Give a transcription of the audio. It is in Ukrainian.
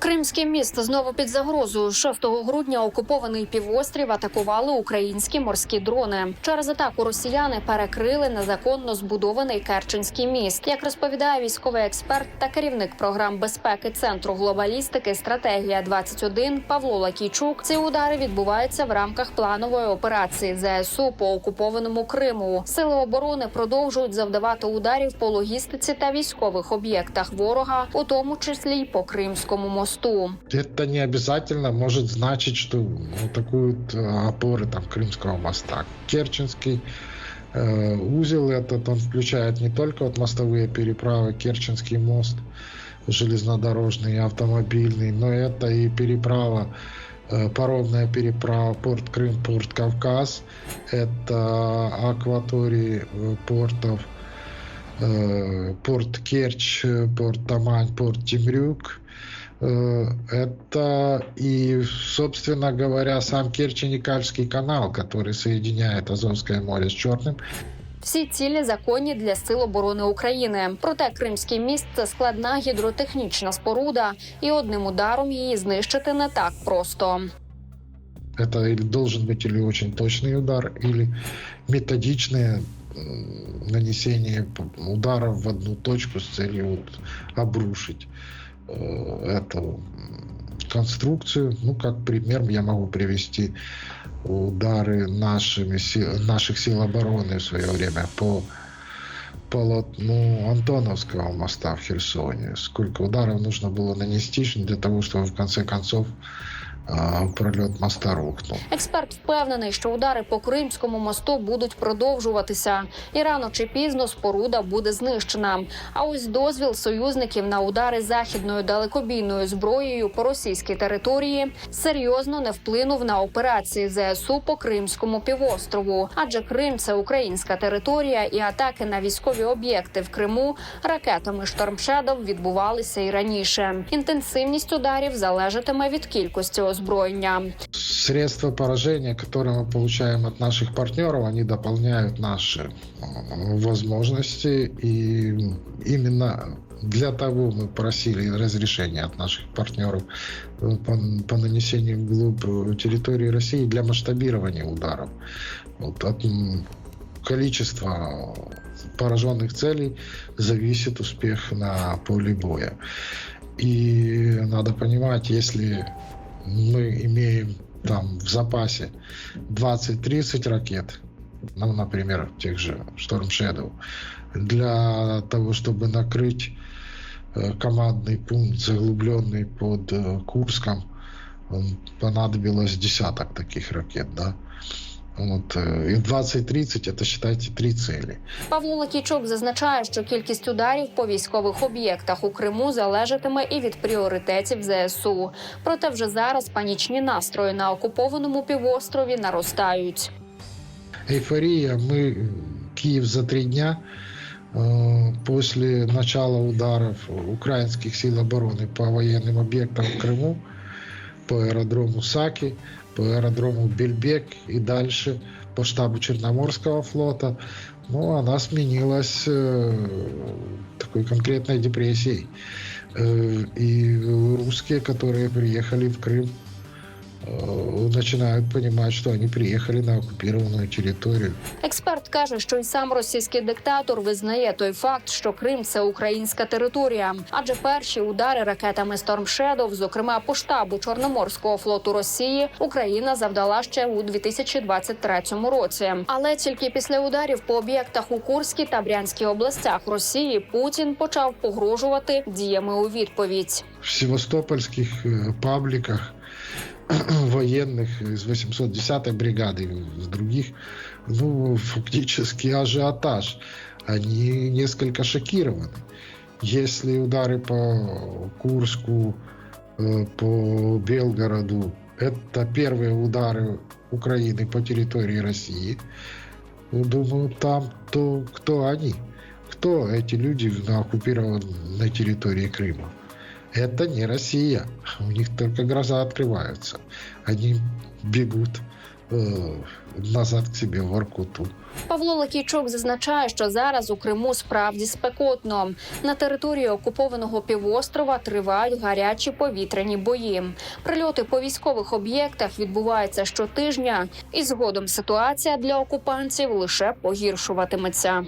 Кримський міст знову під загрозою. 6 грудня окупований півострів атакували українські морські дрони. Через атаку росіяни перекрили незаконно збудований Керченський міст. Як розповідає військовий експерт та керівник програм безпеки центру глобалістики Стратегія 21 Павло Лакійчук, ці удари відбуваються в рамках планової операції ЗСУ по окупованому Криму. Сили оборони продовжують завдавати ударів по логістиці та військових об'єктах ворога, у тому числі й по Кримському мосту. Это не обязательно может значить, что атакуют э, опоры там Крымского моста. Керченский э, узел этот, он включает не только вот мостовые переправы, Керченский мост, железнодорожный и автомобильный, но это и переправа, э, паромная переправа Порт Крым, Порт Кавказ, это акватории э, портов, порт Керчь, э, порт Тамань, порт Темрюк, это и, собственно говоря, сам Керчь-Никальский канал, который соединяет Азовское море с Черным. Всі цілі законні для сил оборони України. Проте Кримський міст це складна гідротехнічна споруда, і одним ударом її знищити не так просто. Это или должен быть или очень точный удар, или методичное м, нанесение п- ударов в одну точку с целью вот обрушить э, Эту м, конструкцию. Ну, как пример я могу привести удары нашими, си- наших сил обороны в свое время по полотну Антоновского моста в Херсоне. Сколько ударов нужно было нанести для того, чтобы в конце концов а, пролет моста рухнул. Експерт впевнений, що удари по Кримському мосту будуть продовжуватися, і рано чи пізно споруда буде знищена. А ось дозвіл союзників на удари західною далекобійною зброєю по російській території серйозно не вплинув на операції ЗСУ по Кримському півострову. Адже Крим це українська територія, і атаки на військові об'єкти в Криму ракетами «Штормшедов» відбувалися і раніше. Інтенсивність ударів залежатиме від кількості озброєння. Средства поражения, которые мы получаем от наших партнеров, они дополняют наши э, возможности. И именно для того мы просили разрешения от наших партнеров э, по, по нанесению вглубь э, территории России для масштабирования ударов. Вот от количества пораженных целей зависит успех на поле боя. И надо понимать, если мы имеем там в запасе 20-30 ракет, ну, например, тех же Storm Shadow, для того, чтобы накрыть э, командный пункт, заглубленный под э, Курском, м, понадобилось десяток таких ракет, да. Вот, э, и 20-30 это считайте три цели. Павло Лакійчук зазначає, що кількість ударів по військових об'єктах у Криму залежатиме і від пріоритетів ЗСУ. Проте вже зараз панічні настрої на окупованому півострові наростають. эйфория. Мы Киев за три дня э, после начала ударов украинских сил обороны по военным объектам в Крыму, По аэродрому Саки, по аэродрому Бельбек и дальше по штабу Черноморского флота, ну, она сменилась э, такой конкретной депрессией. Э, и русские, которые приехали в Крым, э, начинают понимать, что они приехали на оккупированную территорию. Експерт каже, що й сам російський диктатор визнає той факт, що Крим це українська територія, адже перші удари ракетами Storm Shadow, зокрема по штабу Чорноморського флоту Росії, Україна завдала ще у 2023 році. Але тільки після ударів по об'єктах у Курській та Брянській областях Росії Путін почав погрожувати діями у відповідь. В севастопольских э, пабликах военных из 810-й бригады из других, ну, фактически ажиотаж. Они несколько шокированы. Если удары по Курску, э, по Белгороду, это первые удары Украины по территории России, ну, думаю, там то кто они? Кто эти люди на оккупированной территории Крыма? Это не Россия. У них только глаза открываются. Они бегут э, назад к себе в Воркуту. Павло Лакійчук зазначає, що зараз у Криму справді спекотно. На території окупованого півострова тривають гарячі повітряні бої. Прильоти по військових об'єктах відбуваються щотижня, і згодом ситуація для окупантів лише погіршуватиметься.